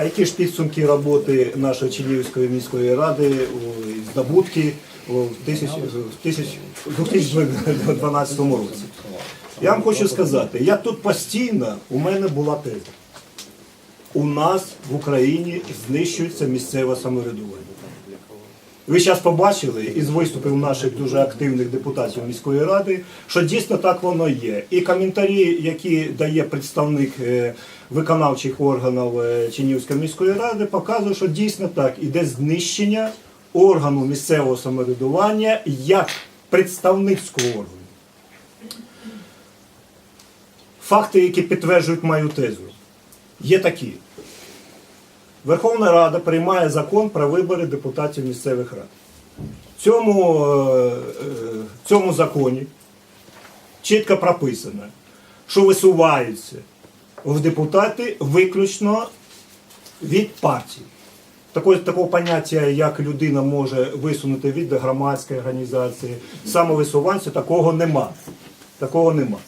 А які ж підсумки роботи нашої Чернігівської міської ради, здобутки в 2012 році? Я вам хочу сказати, я тут постійно, у мене була теза. У нас в Україні знищується місцеве самоврядування. Ви зараз побачили із виступів наших дуже активних депутатів міської ради, що дійсно так воно є. І коментарі, які дає представник е, виконавчих органів е, Чернігівської міської ради, показують, що дійсно так іде знищення органу місцевого самоврядування як представницького органу. Факти, які підтверджують мою тезу, є такі. Верховна Рада приймає закон про вибори депутатів місцевих рад. В цьому, е, е, в цьому законі чітко прописано, що висуваються в депутати виключно від партії. Такого, такого поняття, як людина може висунути від громадської організації, самовисуванця, такого нема. Такого нема.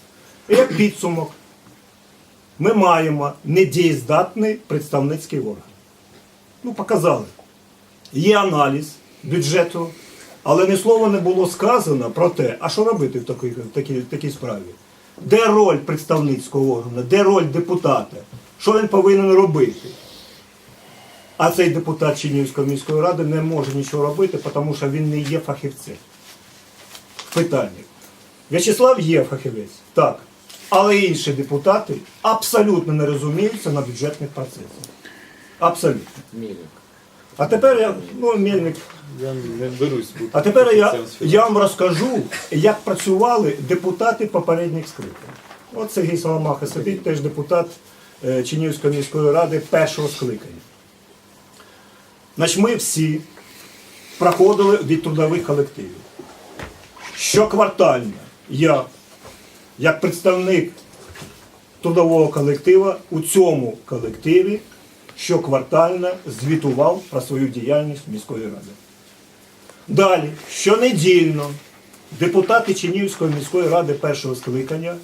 І як підсумок, ми маємо недієздатний представницький орган. Ну, показали. Є аналіз бюджету, але ні слова не було сказано про те, а що робити в такій, такій, такій справі. Де роль представницького органу, де роль депутата, що він повинен робити. А цей депутат Чернігівської міської ради не може нічого робити, тому що він не є фахівцем. В питанні. В'ячеслав є фахівець, так. Але інші депутати абсолютно не розуміються на бюджетних процесах. Абсолютно. Мілік. А тепер я, ну, Мельник, Я не берусь бути. а тепер я, фахівцем з я вам розкажу, як працювали депутати попередніх скликань. От Сергій Соломаха сидить, теж депутат е, Чернігівської міської ради першого скликання. Значить, ми всі проходили від трудових колективів. Щоквартально я, як представник трудового колектива, у цьому колективі щоквартально звітував про свою діяльність міської ради. Далі, щонедільно депутати Чинівської міської ради першого скликання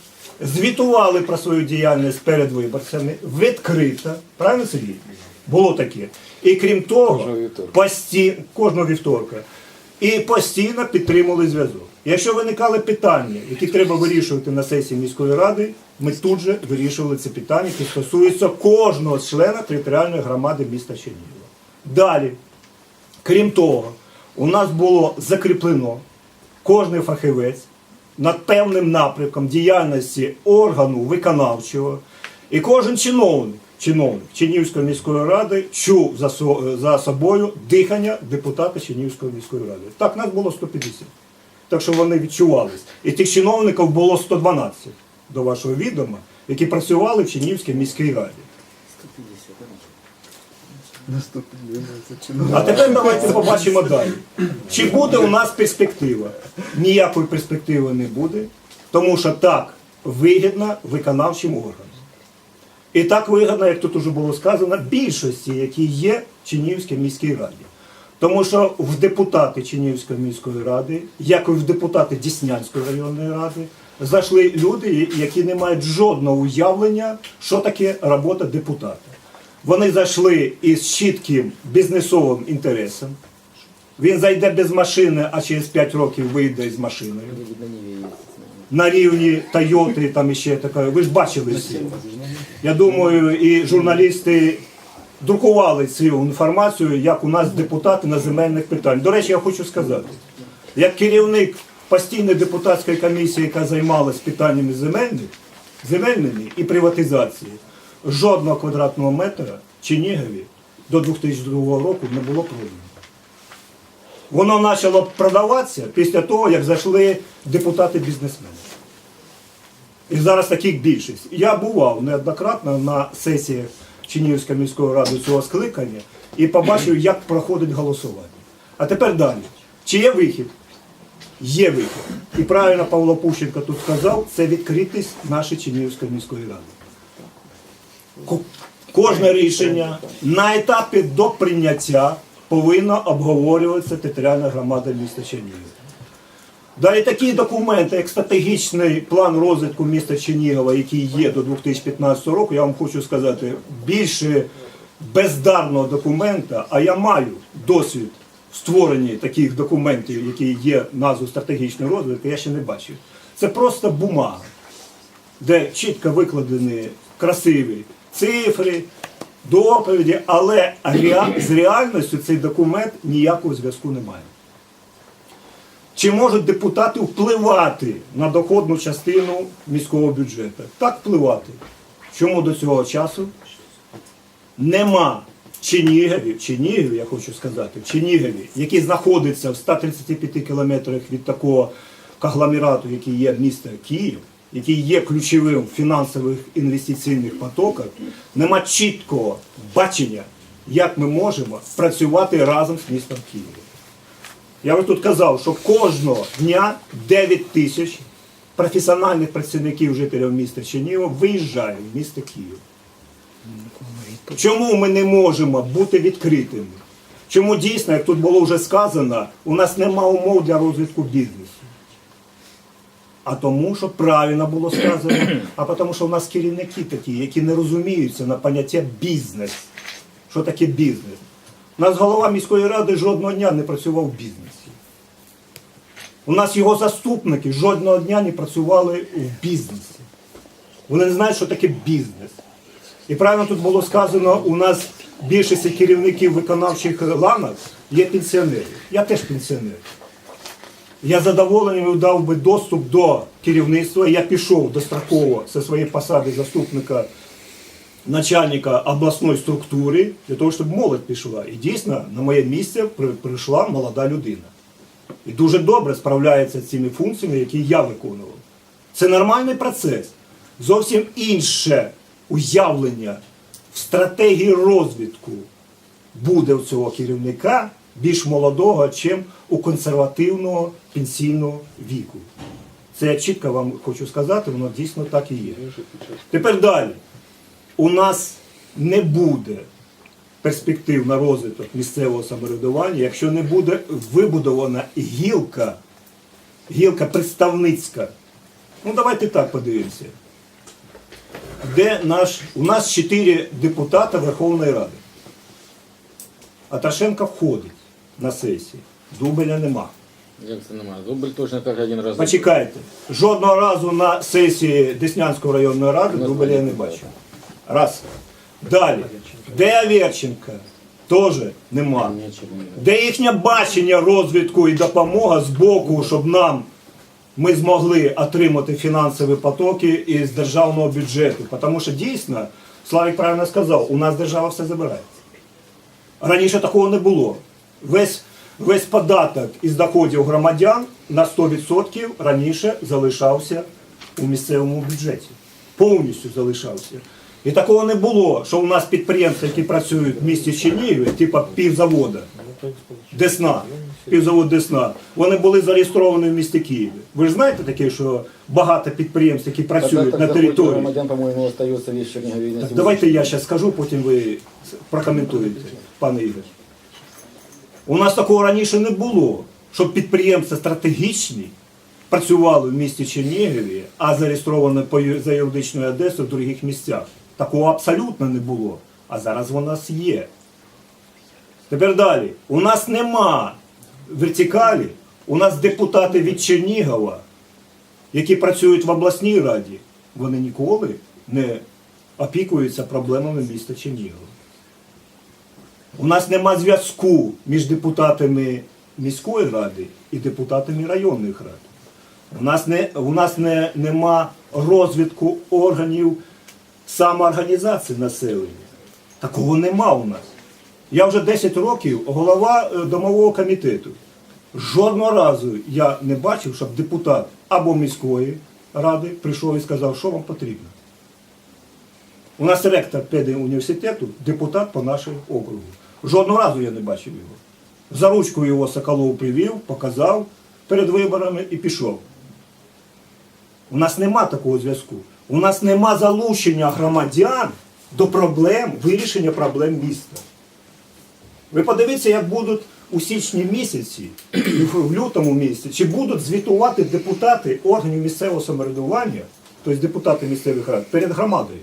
звітували про свою діяльність перед виборцями відкрито. Правильно Сергій? Було таке. І крім того, Кожного вівторка. пості... кожного вівторка. І постійно підтримували зв'язок. Якщо виникали питання, які треба вирішувати на сесії міської ради, ми тут же вирішували ці питання, які стосуються кожного члена територіальної громади міста Чернігова. Далі, крім того, у нас було закріплено кожний фахівець над певним напрямком діяльності органу виконавчого, і кожен чиновник, чиновник Чернігівської міської ради чув за, за собою дихання депутата Чернігівської міської ради. Так, нас було 150. Так що вони відчувались. І тих чиновників було 112 до вашого відома, які працювали в Чернігівській міській раді. А тепер давайте побачимо далі. Чи буде у нас перспектива? Ніякої перспективи не буде, тому що так вигідно виконавчим органам. І так вигідно, як тут уже було сказано, більшості, які є в Чернігівській міській раді. Тому що в депутати Чернігівської міської ради, як і в депутати Діснянської районної ради, зайшли люди, які не мають жодного уявлення, що таке робота депутата. Вони зайшли із чітким бізнесовим інтересом. Він зайде без машини, а через 5 років вийде з машиною. На рівні Тойоти, там іще таке. Ви ж бачили всі. Я думаю, і журналісти друкували цю інформацію, як у нас депутати на земельних питань. До речі, я хочу сказати, як керівник постійної депутатської комісії, яка займалась питаннями земельних, земельними і приватизації, жодного квадратного метра Чернігові до 2002 року не було продано. Воно почало продаватися після того, як зайшли депутати-бізнесмени. І зараз таких більшість. Я бував неоднократно на сесіях Чернігівської міської ради цього скликання і побачив, як проходить голосування. А тепер далі. Чи є вихід? Є вихід. І правильно Павло Пущенко тут сказав, це відкритість нашої Чернігівської міської ради. Кожне рішення на етапі до прийняття повинно обговорюватися територіальна громада міста Чернігів. Далі такі документи, як стратегічний план розвитку міста Чернігова, який є до 2015 року, я вам хочу сказати, більше бездарного документа, а я маю досвід в створенні таких документів, які є назвою стратегічної розвитку, я ще не бачив. Це просто бумага, де чітко викладені красиві цифри, доповіді, але з реальністю цей документ ніякого зв'язку не має. Чи можуть депутати впливати на доходну частину міського бюджету? Так впливати. Чому до цього часу нема в Чернігові, в Чернігові, я хочу сказати, в Чернігові, який знаходиться в 135 кілометрах від такого конгломерату, який є місто Київ, який є ключовим в фінансових інвестиційних потоках, нема чіткого бачення, як ми можемо працювати разом з містом Києвом. Я вже тут казав, що кожного дня 9 тисяч професіональних працівників жителів міста Чернігова виїжджає в місто Київ. Чому ми не можемо бути відкритими? Чому дійсно, як тут було вже сказано, у нас нема умов для розвитку бізнесу? А тому, що правильно було сказано, а тому, що у нас керівники такі, які не розуміються на поняття бізнес. Що таке бізнес? У нас голова міської ради жодного дня не працював в бізнесі. У нас його заступники жодного дня не працювали в бізнесі. Вони не знають, що таке бізнес. І правильно тут було сказано, у нас більшість керівників виконавчих ланок є пенсіонери. Я теж пенсіонер. Я задоволенням дав би доступ до керівництва. Я пішов достроково зі своєї посади заступника начальника обласної структури для того, щоб молодь пішла. І дійсно на моє місце прийшла молода людина. І дуже добре справляється з цими функціями, які я виконував. Це нормальний процес. Зовсім інше уявлення в стратегії розвитку буде у цього керівника більш молодого, чим у консервативного пенсійного віку. Це я чітко вам хочу сказати, воно дійсно так і є. Тепер далі. У нас не буде перспектив на розвиток місцевого самоврядування, якщо не буде вибудована гілка, гілка представницька. Ну давайте так подивимося. Де наш, у нас чотири депутата Верховної Ради. Аташенко входить на сесію. Дубеля нема. Як це немає? Дубль точно так один раз. Почекайте. Жодного разу на сесії Деснянської районної ради Дубеля я не бачив. Раз. Далі. Де Аверченка? Теж нема. Де їхнє бачення розвитку і допомога з боку, щоб нам ми змогли отримати фінансові потоки із державного бюджету. Тому що дійсно, Славік правильно сказав, у нас держава все забирає. Раніше такого не було. Весь, весь податок із доходів громадян на 100% раніше залишався у місцевому бюджеті. Повністю залишався. І такого не було, що у нас підприємства, які працюють в місті Чернігові, типу півзавода, Десна, півзавод Десна, вони були зареєстровані в місті Києві. Ви ж знаєте таке, що багато підприємств, які працюють на території. громадян, по-моему, остается весь Чернигове. на Так Давайте я зараз скажу, потім ви прокоментуєте, пане Ігор. У нас такого раніше не було, щоб підприємства стратегічні працювали в місті Чернігові, а зареєстровані по ю- за юридичною адресою в других місцях. Такого абсолютно не було. А зараз у нас є. Тепер далі. У нас нема вертикалі, у нас депутати від Чернігова, які працюють в обласній раді, вони ніколи не опікуються проблемами міста Чернігова. У нас нема зв'язку між депутатами міської ради і депутатами районних рад. У нас, не, у нас не, нема розвитку органів самоорганізації населення. Такого нема у нас. Я вже 10 років голова е, домового комітету. Жодного разу я не бачив, щоб депутат або міської ради прийшов і сказав, що вам потрібно. У нас ректор педуніверситету, депутат по нашому округу. Жодного разу я не бачив його. За ручку його Соколов привів, показав перед виборами і пішов. У нас нема такого зв'язку. У нас нема залучення громадян до проблем, вирішення проблем міста. Ви подивіться, як будуть у січні місяці, в лютому місяці, чи будуть звітувати депутати органів місцевого самоврядування, тобто депутати місцевих рад, перед громадою.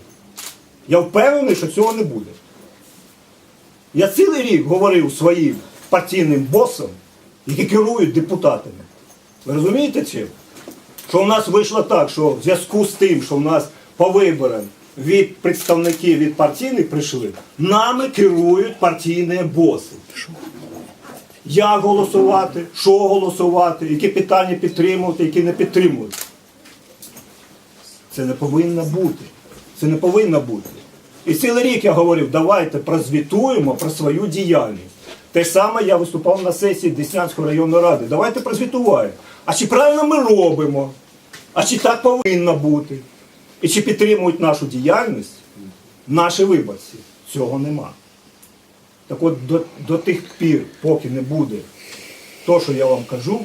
Я впевнений, що цього не буде. Я цілий рік говорив своїм партійним босам, які керують депутатами. Ви розумієте чим? Що в нас вийшло так, що в зв'язку з тим, що в нас по виборам від представників від партійних прийшли, нами керують партійні боси. Як голосувати, що голосувати, які питання підтримувати, які не підтримувати. Це не повинно бути. Це не повинно бути. І цілий рік я говорив, давайте прозвітуємо про свою діяльність. Те саме я виступав на сесії Деснянської районної ради. Давайте прозвітуваємо. А чи правильно ми робимо? А чи так повинно бути? І чи підтримують нашу діяльність наші виборці? Цього нема. Так от до, до тих пір, поки не буде то, що я вам кажу,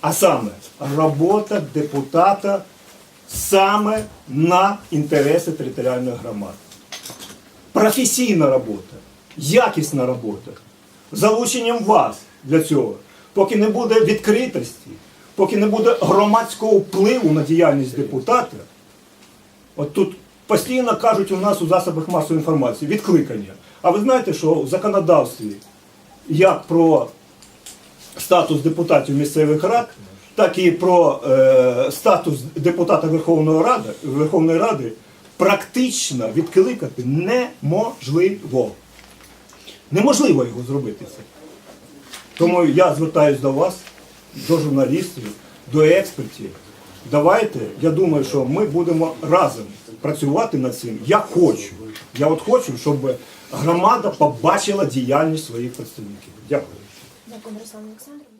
а саме робота депутата саме на інтереси територіальної громади. Професійна робота, якісна робота, залученням вас для цього. Поки не буде відкритості, поки не буде громадського впливу на діяльність депутата, от тут постійно кажуть у нас у засобах масової інформації відкликання. А ви знаєте, що в законодавстві як про статус депутатів місцевих рад, так і про е, статус депутата Верховної Ради, Верховної Ради практично відкликати неможливо. Неможливо його зробити це. Тому я звертаюся до вас, до журналістів, до експертів. Давайте, я думаю, що ми будемо разом працювати над цим. Я хочу. Я от хочу, щоб громада побачила діяльність своїх представників. Дякую. Дякую, Руслан Олександрович.